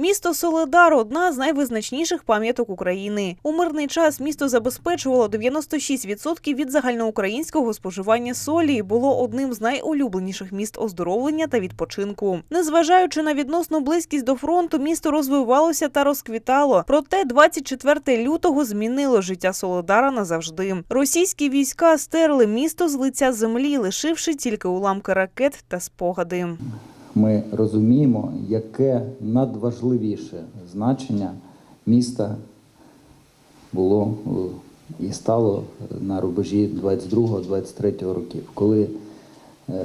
Місто Соледар одна з найвизначніших пам'яток України. У мирний час місто забезпечувало 96% від загальноукраїнського споживання солі і було одним з найулюбленіших міст оздоровлення та відпочинку. Незважаючи на відносну близькість до фронту, місто розвивалося та розквітало. Проте 24 лютого змінило життя Соледара назавжди. Російські війська стерли місто з лиця землі, лишивши тільки уламки ракет та спогади. Ми розуміємо, яке надважливіше значення міста було е, і стало на рубежі 22-23 років, коли е,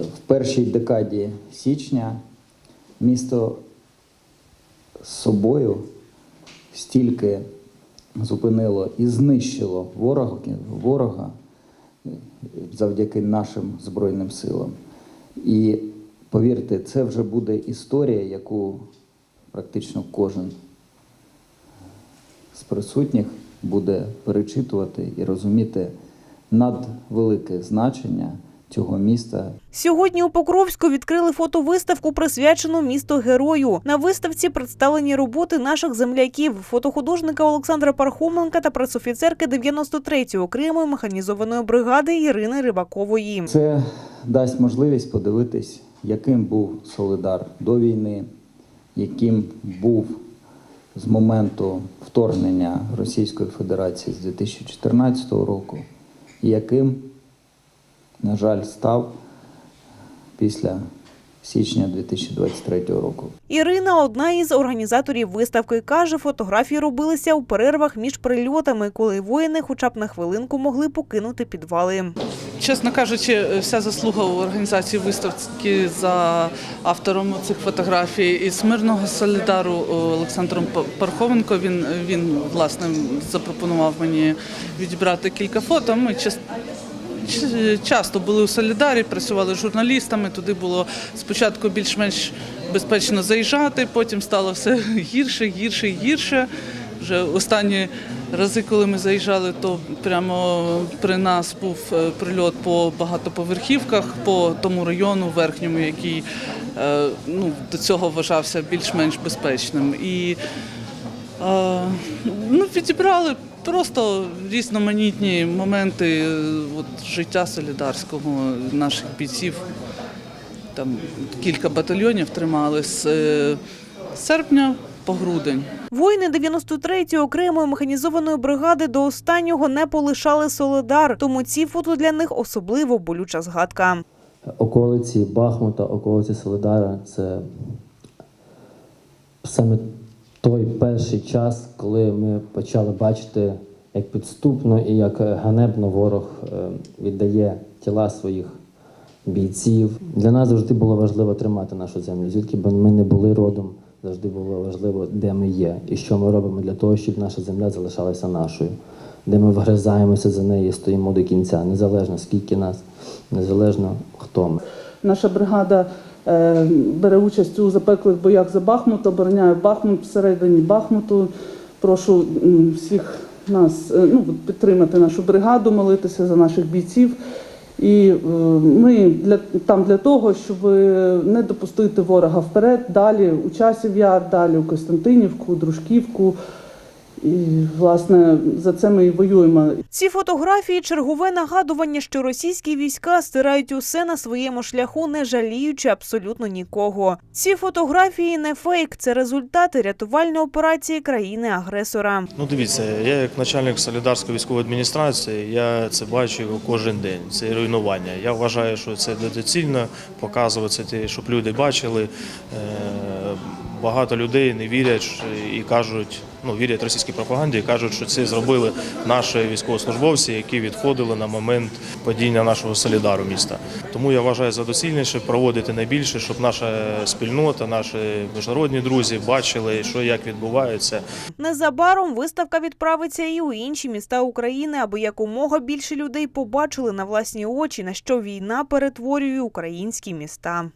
в першій декаді січня місто з собою стільки зупинило і знищило ворога, ворога е, завдяки нашим Збройним силам. І повірте, це вже буде історія, яку практично кожен з присутніх буде перечитувати і розуміти надвелике значення цього міста Сьогодні у Покровську відкрили фотовиставку, присвячену місту герою. На виставці представлені роботи наших земляків, фотохудожника Олександра Пархоменка та пресофіцерки 93-ї окремої механізованої бригади Ірини Рибакової. Це дасть можливість подивитись, яким був Солидар до війни, яким був з моменту вторгнення Російської Федерації з 2014 року, і яким, на жаль, став після січня 2023 року. Ірина одна із організаторів виставки. Каже, фотографії робилися у перервах між прильотами, коли воїни хоча б на хвилинку могли покинути підвали. Чесно кажучи, вся заслуга у організації виставки за автором цих фотографій із мирного солідару Олександром Парховенко. Він він власне запропонував мені відібрати кілька фото. Ми часто були у Солідарі, працювали з журналістами. Туди було спочатку більш-менш безпечно заїжджати, потім стало все гірше, гірше гірше. Вже останні рази, коли ми заїжджали, то прямо при нас був е, прильот по багатоповерхівках, по тому району верхньому, який е, ну, до цього вважався більш-менш безпечним. І е, ну, відібрали просто різноманітні моменти е, от, життя солідарського наших бійців. Там кілька батальйонів тримали з е, серпня по грудень. Воїни 93-ї окремої механізованої бригади до останнього не полишали Соледар, тому ці фото для них особливо болюча згадка. околиці Бахмута, околиці Солидара це саме той перший час, коли ми почали бачити, як підступно і як ганебно ворог е, віддає тіла своїх бійців. Для нас завжди було важливо тримати нашу землю. Звідки б ми не були родом, завжди було важливо, де ми є і що ми робимо для того, щоб наша земля залишалася нашою, де ми вгризаємося за неї стоїмо до кінця, незалежно скільки нас, незалежно хто ми. Наша бригада бере участь у запеклих боях за Бахмут, обороняє Бахмут всередині Бахмуту. Прошу всіх нас е, ну, підтримати нашу бригаду, молитися за наших бійців. І е, ми для, там для того, щоб не допустити ворога вперед, далі у часів яр, далі у Костянтинівку, Дружківку. І, власне, за це ми і воюємо. Ці фотографії чергове нагадування, що російські війська стирають усе на своєму шляху, не жаліючи абсолютно нікого. Ці фотографії не фейк, це результати рятувальної операції країни-агресора. Ну, дивіться, я як начальник Солідарської військової адміністрації, я це бачу кожен день. Це руйнування. Я вважаю, що це недоцільно показувати щоб люди бачили. Е, Багато людей не вірять і кажуть, ну вірять російській пропаганді і кажуть, що це зробили наші військовослужбовці, які відходили на момент падіння нашого солідару міста. Тому я вважаю за доцільніше проводити найбільше, щоб наша спільнота, наші міжнародні друзі бачили, що як відбувається, Незабаром виставка відправиться і у інші міста України, аби якомога більше людей побачили на власні очі, на що війна перетворює українські міста.